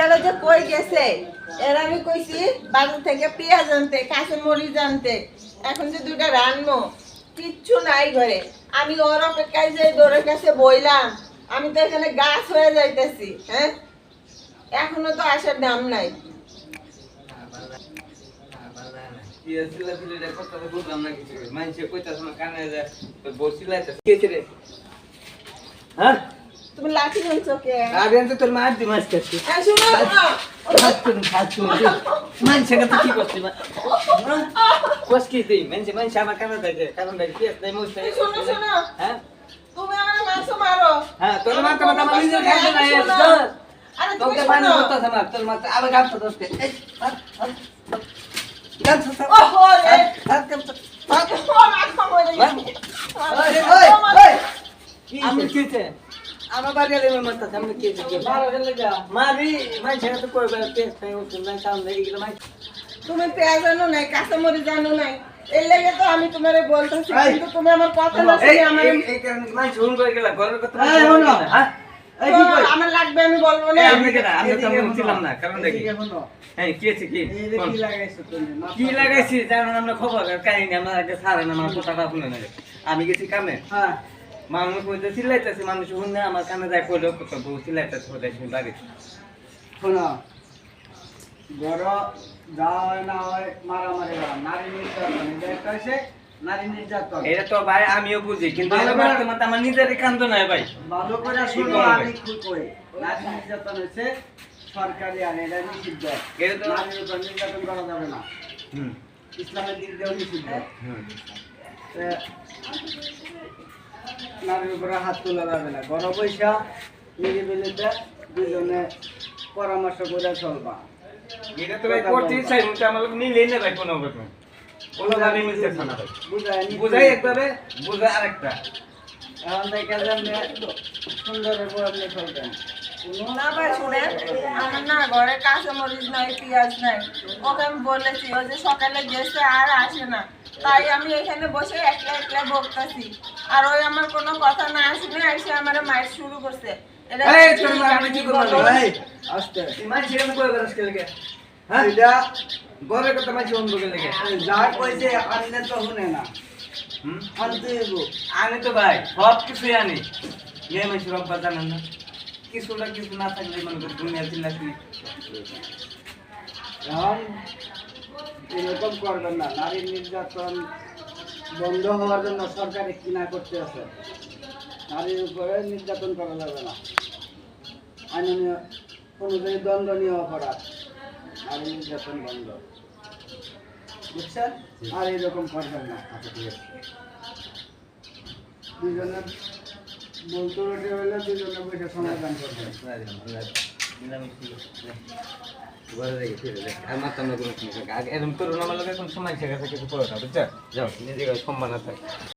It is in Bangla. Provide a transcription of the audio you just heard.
গেল যে কই গেছে? এর আমি কইছি, বাজার থেকে পেঁয়াজ আনতে, কাঁচা মরিচ আনতে। এখন যে দুইটা রান্নো কিচ্ছু নাই ঘরে। আমি ওর অপেক্ষায় যে দৌড়ের কাছে বইলাম, আমি তো এখানে গাছ হয়ে যাইতেছি হ্যাঁ? এখনও তো আসার দাম নাই। হ্যাঁ? তুমি লাঠি বলছো কে আরে তো তোর মার দি মাছ খাচ্ছি এই শুনো। খাচ্ছুন খাচ্ছুন মানছে কথা কি করছি কোস কি তুই মানছে মানছে আমার কারণ দেখে কারণ দেখে কি আছে মুছ শোনো, শোনো। হ্যাঁ? তুমি আমার মাংস মারো। হ্যাঁ তোর আমার মাথা মাথা মারি কষ্ট খাইতে না আরে তুমি পানি শোনো। আমার তোর মাথা আবার গাছ দোস্তে এই গাছ ওহো রে। হাত কাম ও মাথা মরে গেছে। আমি কিছে আমার বাড়ি এলে আমি মারতে আমি কিছে কি মারি মানছে তো কই বে পেছ তাই ও তুমি সামনে এগুলো মাই তুমি পেঁয়াজ জানো নাই কাঁচা মরিচ জানো নাই। এর লেগে তো আমি তোমারে বলতেছি কিন্তু তুমি আমার কথা না শুনে আমার। এই কারণে মানছে হুন করে গেলা ঘরের কথা এই, হলো হ্যাঁ? কি কই? আমার লাগবে আমি বলব না। এই, আপনি আমি তো এদিকে আমি শোনো। ছিলাম না কারণ দেখি। হ্যাঁ কি আছে কি? কি লাগাইছো তুমি? কি লাগাইছি জানেন আমরা খবর কাহিনী আমার আগে সারে না আমার কথাটা না। আমি গেছি কামে। হ্যাঁ। মানুষ কইতে চিল্লাইতেছে মানুষ শুনে আমার কানে যায় কইলো কত বউ চিল্লাইতেছে কোথায় শুনে বাড়ি শোনো। যা হয় না হয় মারামারি। নারী নির্যাতন। এটা একটা নারী নির্যাতন। এটা তো ভাই আমিও বুঝি কিন্তু আমার নিজেরই কান্দ নাই ভাই ভালো করে কি শোনো, করবে? আমি কি কই। নারী নির্যাতন হইছে সরকারি এটা নিষিদ্ধ। নারীর উপর নির্যাতন করা যাবে না। হুম ইসলামের দিক দিয়েও নিষিদ্ধ। নারীর উপরে হাত তোলা যাবে না। ঘর পয়সা নিরিবিলিতে দুজনে পরামর্শ করে চলবা। এটা তো ভাই করতে চাই কিন্তু আমার লোক মিলেই না ভাই কোনো মিলতেছে না ভাই। বুঝাই নি- বুঝাই একভাবে বুঝাই আরেকটা। এখন থেকে যেমনি সুন্দর আপনি চলবেন। না ভাই শুনে আমার না ঘরে নাই পেঁয়াজ নাই। ওকে আমি বলেছি ও যে সকালে গেছে আর আসে না। তাই আমি এখানে বসে একলা একলা বকতাছি। আর ওই আমার কোনো কথা না এসে আমার শুরু করছে। আমি হ্যাঁ? বড় কথা মাঝে অন্য লেগে যা কইছে আনলে তো শুনে না। আনতে হইব তো ভাই সব কিছুই আনি। মেয়ে মানুষের অভ্যাস জানেন না। কিছু না কিছু না থাকলে মনে করি দুনিয়া চিল্লাছি এখন এরকম করবেন না নারী নির্যাতন বন্ধ হওয়ার জন্য সরকারে কিনা করতে আছে নারীর উপরে নির্যাতন করা যাবে না। আইনীয় অনুযায়ী দণ্ডনীয় অপরাধ নারী নির্যাতন বন্ধ। বুঝছেন? আর এরকম করবেন না। দুজনে বলতে রোটে হলে দুজনে বসে সমাধান নিজেকে সম্মান আছে